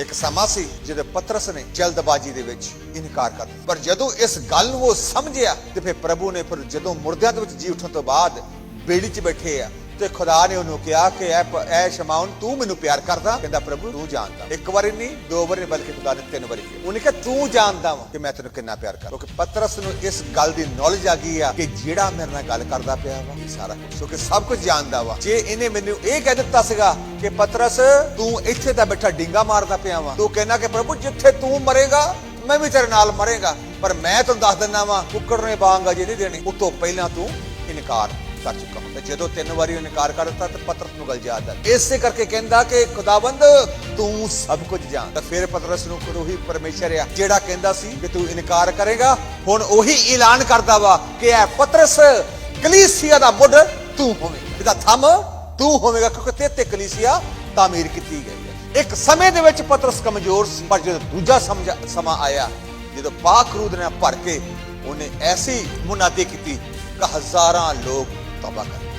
ਇੱਕ ਸਮਾਂ ਸੀ ਜਦੋਂ ਪਤਰਸ ਨੇ ਜਲਦਬਾਜ਼ੀ ਦੇ ਵਿੱਚ ਇਨਕਾਰ ਕਰ ਦਿੱਤਾ। ਪਰ ਜਦੋਂ ਇਸ ਗੱਲ ਨੂੰ ਉਹ ਸਮਝਿਆ, ਤੇ ਫਿਰ ਪ੍ਰਭੂ ਨੇ ਫਿਰ ਜਦੋਂ ਮੁਰਦਿਆਂ ਦੇ ਵਿੱਚ ਜੀ ਉੱਠਣ ਤੋਂ ਬਾਅਦ ਬੇੜੀ 'ਚ ਬੈਠੇ ਆ ਤੇ ਖੁਦਾ ਨੇ ਉਹਨੂੰ ਕਿਹਾ ਕਿ ਇਹ ਪ- ਐ ਸ਼ਮਾਉਨ ਤੂੰ ਮੈਨੂੰ ਪਿਆਰ ਕਰਦਾ। ਕਹਿੰਦਾ ਪ੍ਰਭੂ ਤੂੰ ਜਾਣਦਾ। ਇੱਕ ਵਾਰੀ ਨਹੀਂ ਦੋ ਵਾਰੀ ਨਹੀਂ, ਬਲਕਿ ਖੁਦਾ ਨੇ ਤਿੰਨ ਵਾਰੀ ਕਿਹਾ। ਉਹਨੇ ਕਿਹਾ ਤੂੰ ਜਾਣਦਾ ਵਾ ਕਿ ਮੈਂ ਤੈਨੂੰ ਕਿੰਨਾ ਪਿਆਰ ਕਰਦਾ। ਕਿਉਂਕਿ ਪਤਰਸ ਨੂੰ ਇਸ ਗੱਲ ਦੀ ਨੌਲੇਜ ਆ ਗਈ ਆ ਕਿ ਜਿਹੜਾ ਮੇਰੇ ਨਾਲ ਗੱਲ ਕਰਦਾ ਪਿਆ ਵਾ ਇਹ ਸਾਰਾ ਕੁਝ ਕਿਉਂਕਿ ਸਭ ਕੁਝ ਜਾਣਦਾ ਵਾ। ਜੇ ਇਹਨੇ ਮੈਨੂੰ ਇਹ ਕਹਿ ਦਿੱਤਾ ਸੀਗਾ ਕਿ ਪਤਰਸ ਤੂੰ ਇੱਥੇ ਤਾਂ ਬੈਠਾ ਡਿੰਗਾ ਮਾਰਦਾ ਪਿਆ ਵਾ। ਤੂੰ ਕਹਿੰਦਾ ਕਿ ਪ੍ਰਭੂ ਜਿੱਥੇ ਤੂੰ ਮਰੇਗਾ ਮੈਂ ਵੀ ਤੇਰੇ ਨਾਲ ਮਰੇਗਾ। ਪਰ ਮੈਂ ਤੁਹਾਨੂੰ ਦੱਸ ਦਿੰਦਾ ਵਾਂ ਕੁੱਕੜ ਨੇ ਬਾਂਗਾ ਜੇ ਨਹੀਂ ਦੇਣੀ। ਉਸ ਤੋਂ ਪਹਿਲਾਂ ਤੂੰ ਇਨਕਾਰ ਕਰ ਚੁੱਕਾ ਹੁੰਦਾ ਜਦੋਂ ਤਿੰਨ ਵਾਰੀ ਉਹ ਇਨਕਾਰ ਕਰ ਦਿੱਤਾ ਤੇ ਪਤਰਸ ਨੂੰ ਗਲ ਜਾਂਦਾ ਇਸੇ ਕਰਕੇ ਕਹਿੰਦਾ ਕਿ ਖੁਦਾਵੰਦ, ਤੂੰ ਸਭ ਕੁਝ ਜਾਣ। ਤਾਂ ਫਿਰ ਪਤਰਸ ਨੂੰ ਫਿਰ ਪਰਮੇਸ਼ਰ ਆ, ਜਿਹੜਾ ਕਹਿੰਦਾ ਸੀ ਕਿ ਤੂੰ ਇਨਕਾਰ ਕਰੇਗਾ। ਹੁਣ ਉਹੀ ਐਲਾਨ ਕਰਦਾ ਵਾ ਕਿ ਇਹ ਪਤਰਸ ਕਲੀਸਿਆ ਦਾ ਮੁੱਢ ਤੂੰ ਹੋਵੇਂਗਾ। ਇਹਦਾ ਥੰਮ ਤੂੰ ਹੋਵੇਂਗਾ, ਕਿਉਂਕਿ ਤੇ ਤੇ ਕਲੀਸਿਆ ਤਾਮੀਰ ਕੀਤੀ ਗਈ ਹੈ। ਇੱਕ ਸਮੇਂ ਦੇ ਵਿੱਚ ਪਤਰਸ ਕਮਜ਼ੋਰ ਸੀ, ਪਰ ਜਦੋਂ ਦੂਜਾ ਸਮਾਂ ਆਇਆ, ਜਦੋਂ ਪਾਕ ਰੂਦ ਨੇ ਭਰ ਕੇ ਉਹਨੇ ਐਸੀ ਮੁਨਾਦੀ ਕੀਤੀ ਕਿ ਹਜ਼ਾਰਾਂ ਲੋਕ ਤੌਬਾ ਕਰ